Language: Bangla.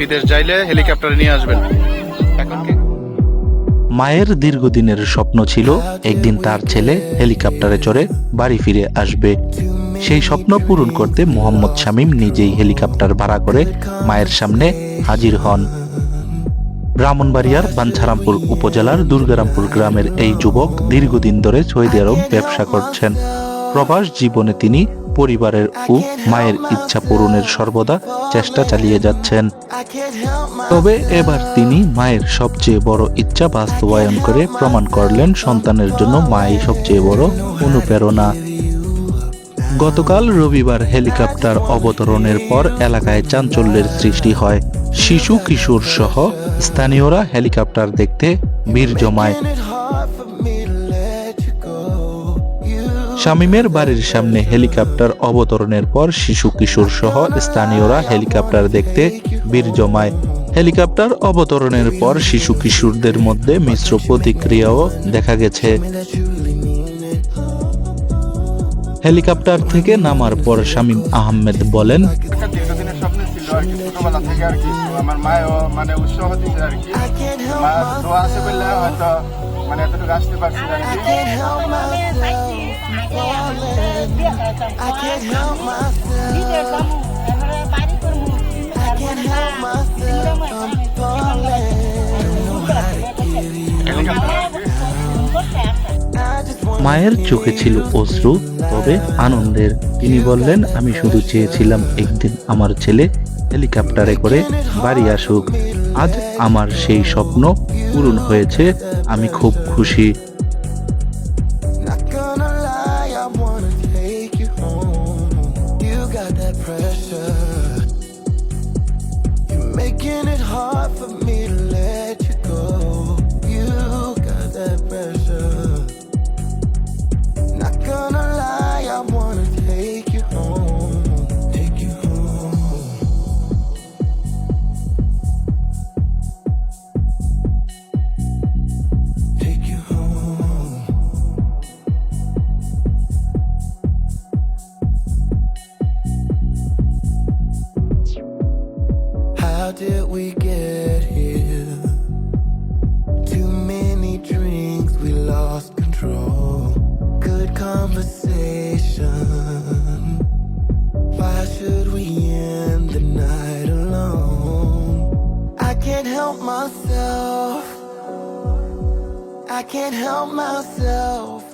বিদেশ যাইলে হেলিকপ্টারে নিয়ে আসবেন। মায়ের দীর্ঘদিনের স্বপ্ন ছিল একদিন তার ছেলে হেলিকপ্টারে চড়ে বাড়ি ফিরে আসবে। সেই স্বপ্ন পূরণ করতে মোহাম্মদ শামীম নিজেই হেলিকপ্টার ভাড়া করে মায়ের সামনে হাজির হন। ব্রাহ্মণবাড়িয়ার বাঞ্ছারামপুর উপজেলার দুর্গারামপুর গ্রামের এই যুবক দীর্ঘদিন ধরে সৌদি আরব ব্যবসা করছেন। প্রবাস জীবনে তিনি পরিবারের ও মায়ের ইচ্ছা পূরণের সর্বদা চেষ্টা চালিয়ে যাচ্ছেন। তবে এবার তিনি মায়ের সবচেয়ে বড় ইচ্ছা বাস্তবায়ন করে প্রমাণ করলেন সন্তানের জন্য মাই সবচেয়ে বড় অনুপ্রেরণা। গতকাল রবিবার হেলিকপ্টার অবতরণের পর এলাকায় চাঞ্চল্যের সৃষ্টি হয়। শিশু কিশোর সহ স্থানীয়রা হেলিকপ্টার দেখতে ভিড় জমায় শামীমের বাড়ির সামনে হেলিকপ্টার অবতরণের পর শিশু কিশোর সহ স্থানীয়রা হেলিকপ্টার দেখতে ভিড় জমায়। হেলিকপ্টার অবতরণের পর শিশু কিশোরদের মধ্যে মিশ্র প্রতিক্রিয়াও দেখা গেছে। হেলিকপ্টার থেকে নামার পর শামীম আহমেদ বলেন একটা দীর্ঘদিনের স্বপ্ন ছিল আর কি ছোটবেলা থেকে আর কি আমার মায়ও মানে উৎসাহ দিচ্ছে আর কি মা দোয়া আছে বললে হয়তো মানে এতটুকু আসতে পারছি আর কি I can't help myself. I can't help myself. I'm falling. মায়ের চোখে ছিল অশ্রু, তবে আনন্দের তিনি বললেন, আমি শুধু চেয়েছিলাম একদিন আমার ছেলে হেলিকপ্টারে করে বাড়ি আসুক আজ আমার সেই স্বপ্ন পূরণ হয়েছে আমি খুব খুশি that pressure. How did we get here? Too many drinks, we lost control. Good conversation. Why should we end the night alone? I can't help myself. I can't help myself.